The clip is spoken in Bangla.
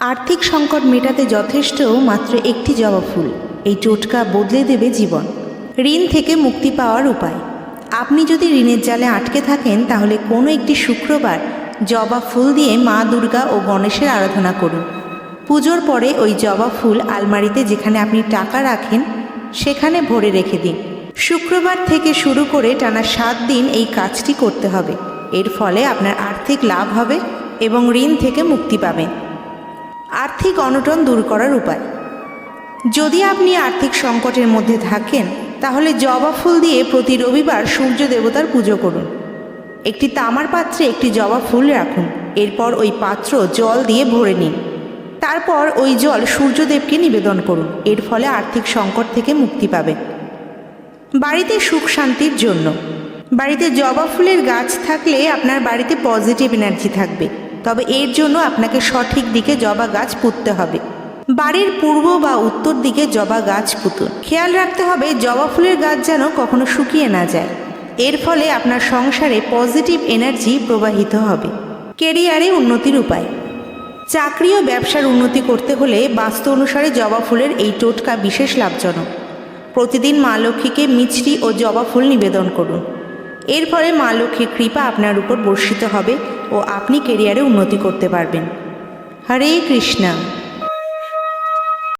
আর্থিক সংকট মেটাতে যথেষ্ট মাত্র একটি জবা ফুল। এই টোটকা বদলে দেবে জীবন। ঋণ থেকে মুক্তি পাওয়ার উপায়। আপনি যদি ঋণের জালে আটকে থাকেন, তাহলে কোনো একটি শুক্রবার জবা ফুল দিয়ে মা দুর্গা ও গণেশের আরাধনা করুন। পুজোর পরে ওই জবা ফুল আলমারিতে যেখানে আপনি টাকা রাখেন, সেখানে ভরে রেখে দিন। শুক্রবার থেকে শুরু করে টানা সাত দিন এই কাজটি করতে হবে। এর ফলে আপনার আর্থিক লাভ হবে এবং ঋণ থেকে মুক্তি পাবেন। আর্থিক অনটন দূর করার উপায়। যদি আপনি আর্থিক সংকটের মধ্যে থাকেন, তাহলে জবা ফুল দিয়ে প্রতি রবিবার সূর্য দেবতার পুজো করুন। একটি তামার পাত্রে একটি জবা ফুল রাখুন, এরপর ওই পাত্র জল দিয়ে ভরে নিন। তারপর ওই জল সূর্যদেবকে নিবেদন করুন, এর ফলে আর্থিক সংকট থেকে মুক্তি পাবে। বাড়িতে সুখ শান্তির জন্য। বাড়িতে জবা ফুলের গাছ থাকলে আপনার বাড়িতে পজিটিভ এনার্জি থাকবে। তবে এর জন্য আপনাকে সঠিক দিকে জবা গাছ পুঁততে হবে। বাড়ির পূর্ব বা উত্তর দিকে জবা গাছ পুতুন। খেয়াল রাখতে হবে, জবা ফুলের গাছ যেন কখনো শুকিয়ে না যায়। এর ফলে আপনার সংসারে পজিটিভ এনার্জি প্রবাহিত হবে। কেরিয়ারে উন্নতির উপায়। চাকরি ও ব্যবসার উন্নতি করতে হলে বাস্তু অনুসারে জবা ফুলের এই টোটকা বিশেষ লাভজনক। প্রতিদিন মা লক্ষ্মীকে মিছরি ও জবা ফুল নিবেদন করুন। এর ফলে মা লক্ষ্মীর কৃপা আপনার উপর বর্ষিত হবে। ও আপনি কেরিয়ারে উন্নতি করতে পারবেন। হরে কৃষ্ণা।